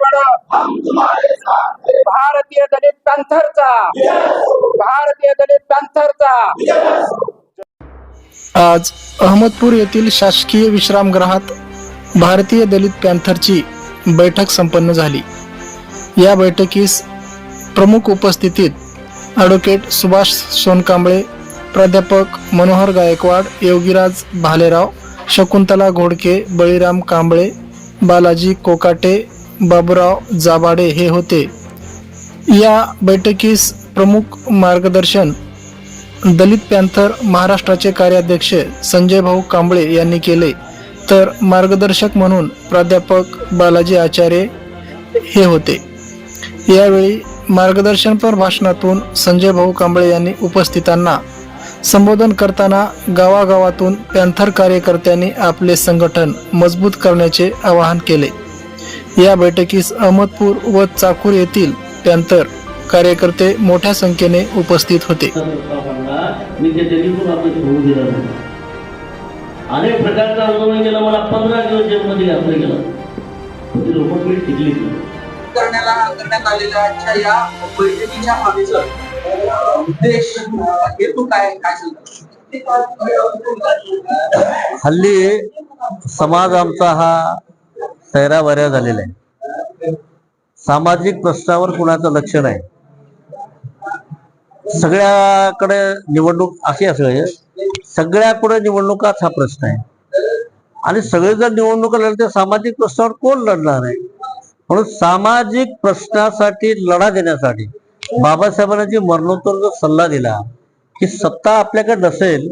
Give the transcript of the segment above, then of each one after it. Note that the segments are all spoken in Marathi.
बडो भारतीय दलित पॅन्थरचा. भारतीय दलित पॅन्थरचा. आज अहमदपूर येथील शासकीय विश्रामगृहात भारतीय दलित पॅन्थरची बैठक संपन्न झाली. या बैठकीस प्रमुख उपस्थितीत ॲडव्होकेट सुभाष सोनकांबळे प्राध्यापक मनोहर गायकवाड योगीराज भालेराव शकुंतला घोडके बळीराम कांबळे बालाजी कोकाटे बाबुराव जाबाडे हे होते. या बैठकीस प्रमुख मार्गदर्शन दलित पॅन्थर महाराष्ट्राचे कार्याध्यक्ष संजय भाऊ कांबळे यांनी केले. तर मार्गदर्शक म्हणून प्राध्यापक बालाजी आचार्य हे होते. यावेळी मार्गदर्शनपर भाषणातून संजय भाऊ कांबळे यांनी उपस्थितांना संबोधन करताना गावागावातून पॅन्थर कार्यकर्त्यांनी आपले संघटन मजबूत करण्याचे आवाहन केले. या बैठकीस अहमदपूर व चाकूर येथील पॅन्थर कार्यकर्ते मोठ्या संख्येने उपस्थित होते. अनेक प्रकारचा आंदोलन केलं मला पंधरा दिवस जेलमध्ये घातलं गेलं पण ती लोक मी टिकली करण्याला करण्यात आलेल्या आजच्या या बैठकीच्या मागचं उद्देश हेतू काय काय हल्ली समाज आमचा हा तैरावऱ्या झालेला आहे सामाजिक प्रश्नावर कुणाचं लक्ष नाही. सगळ्याकडे निवडणूक अशी असं सगळ्याकडे निवडणुकाच हा प्रश्न आहे. आणि सगळे जर निवडणुका लढते सामाजिक प्रश्नावर कोण लढणार आहे? म्हणून सामाजिक प्रश्नासाठी लढा देण्यासाठी बाबासाहेबांना जी मरणोत्तर जो सल्ला दिला की सत्ता आपल्याकडे नसेल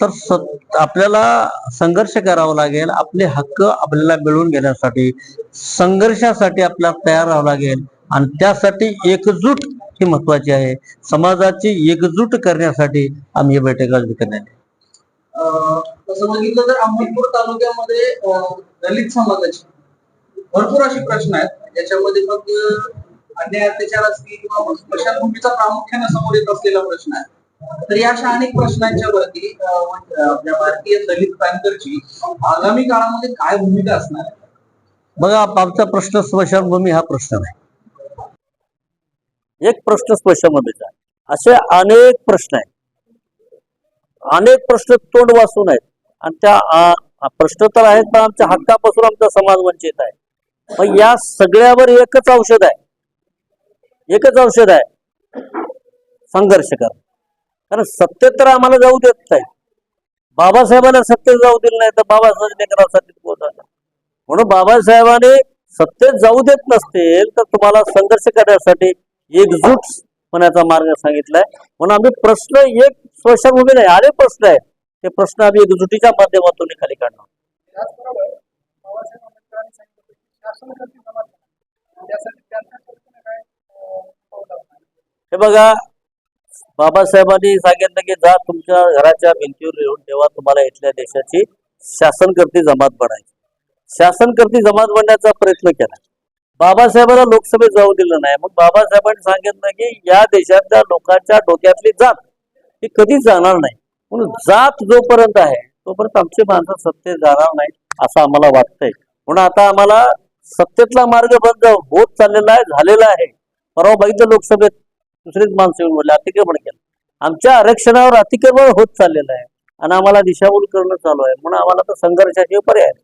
तर सत आपल्याला संघर्ष करावा लागेल. आपले हक्क आपल्याला मिळवून घेण्यासाठी संघर्षासाठी आपल्याला तयार राहावं लागेल. आणि त्यासाठी एकजूट ही महत्वाची आहे. समाजाची एकजूट करण्यासाठी आम्ही ही बैठक आज करण्यात आली. अं, तसं बघितलं तर अहमदपूर तालुक्यामध्ये दलित समाजाचे भरपूर असे प्रश्न आहेत. याच्यामध्ये मग अन्याय अत्याचार असतील किंवा स्मशानभूमीचा प्रामुख्याने समोर येत असलेला प्रश्न आहे. तर या अशा अनेक प्रश्नांच्या वरती म्हणजे आपल्या भारतीय दलित पॅन्थरची आगामी काळामध्ये काय भूमिका असणार? आहे बघा आमचा प्रश्न स्मशानभूमी हा प्रश्न नाही. एक प्रश्न स्मशानभूमीचा असे अनेक प्रश्न आहेत. अनेक प्रश्न तोंड वाचून आहेत. आणि त्या प्रश्न तर आहेत पण आमच्या हक्कापासून आमचा समाज वंचित आहे. मग या सगळ्यावर एकच औषध आहे. एकच औषध आहे. संघर्ष कर कारण सत्तेत तर आम्हाला जाऊ देत नाही. बाबासाहेबांना सत्तेत जाऊ दिलं नाही तर बाबासाहेब लेकराला सत्तेत पोहोचवलं म्हणून बाबासाहेबांनी सत्तेत जाऊ देत नसतील तर तुम्हाला संघर्ष करण्यासाठी एकजूट होण्याचा मार्ग सांगितलाय. म्हणून आम्ही प्रश्न एक स्मशानभूमी नाही अनेक प्रश्न आहेत ते प्रश्न आम्ही एकजुटीच्या माध्यमातून खाली काढणार? हे बघा बाबासाहेबांनी सांगितलं की जा तुमच्या घराच्या भिंतीवर लिहून ठेवा तुम्हाला इथल्या देशाची शासनकर्ती जमात बनायची. शासनकर्ती जमात बनण्याचा प्रयत्न केला. बाबासाहेबांना लोकसभेत जाऊ दिलं नाही. मग बाबासाहेबांनी सांगितलं की या देशातल्या लोकांच्या डोक्यातली जात ही कधीच जाणार नाही. म्हणून जात जोपर्यंत आहे तोपर्यंत आमची माणसं सत्तेत जाणार नाही असं आम्हाला वाटतंय. म्हणून आता आम्हाला सत्तेतला मार्ग बंद होत चाललेला आहे झालेला आहे. परवा बघितलं लोकसभेत दुसरीच माणसं येऊन बोलले अतिक्रमण केलं आमच्या आरक्षणावर अतिक्रमण होत चाललेलं आहे आणि आम्हाला दिशाभूल करणं चालू आहे म्हणून आम्हाला तर संघर्षाचे पर्याय आहे.